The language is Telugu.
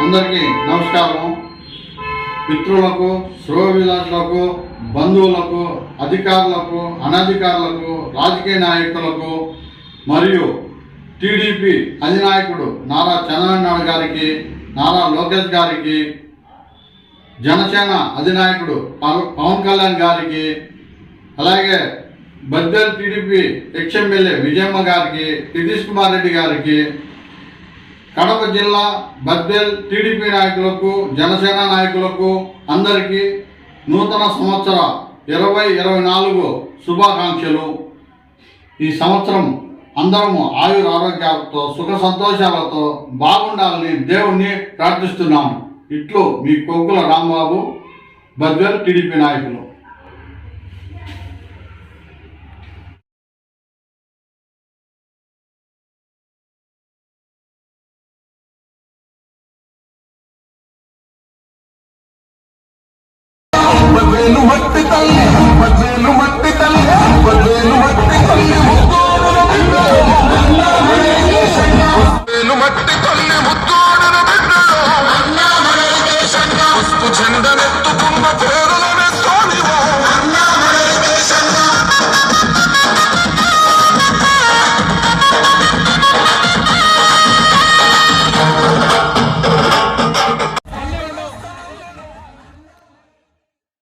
అందరికీ నమస్కారం. మిత్రులకు శ్రోవిలాసులకు బంధువులకు అధికారులకు అనధికారులకు రాజకీయ నాయకులకు మరియు టీడీపీ అధినాయకుడు నారా చంద్రబాబు గారికి నారా లోకేష్ గారికి జనసేన అధినాయకుడు పవన్ కళ్యాణ్ గారికి అలాగే బద్దెల్ టీడీపీ ఎక్స్ ఎమ్మెల్యే విజయమ్మ గారికి నితీష్ కుమార్ రెడ్డి గారికి కడప జిల్లా బద్దెల్ టీడీపీ నాయకులకు జనసేన నాయకులకు అందరికీ నూతన సంవత్సర ఇరవై ఇరవై నాలుగు శుభాకాంక్షలు. ఈ సంవత్సరం అందరము ఆయుర ఆరోగ్యాలతో సుఖ సంతోషాలతో బాగుండాలని దేవుణ్ణి ప్రార్థిస్తున్నాము. ఇట్లు మీ కొగ్గుల రాంబాబు బద్దెల్ టీడీపీ నాయకులు. బద్వేలు మట్టి తల్లి బద్వేలు మట్టి తల్లి బద్వేలు మట్టి తల్లి ముద్దోడున బిడ్డలు బద్వేలు మట్టి తల్లి ముద్దోడున బిడ్డలు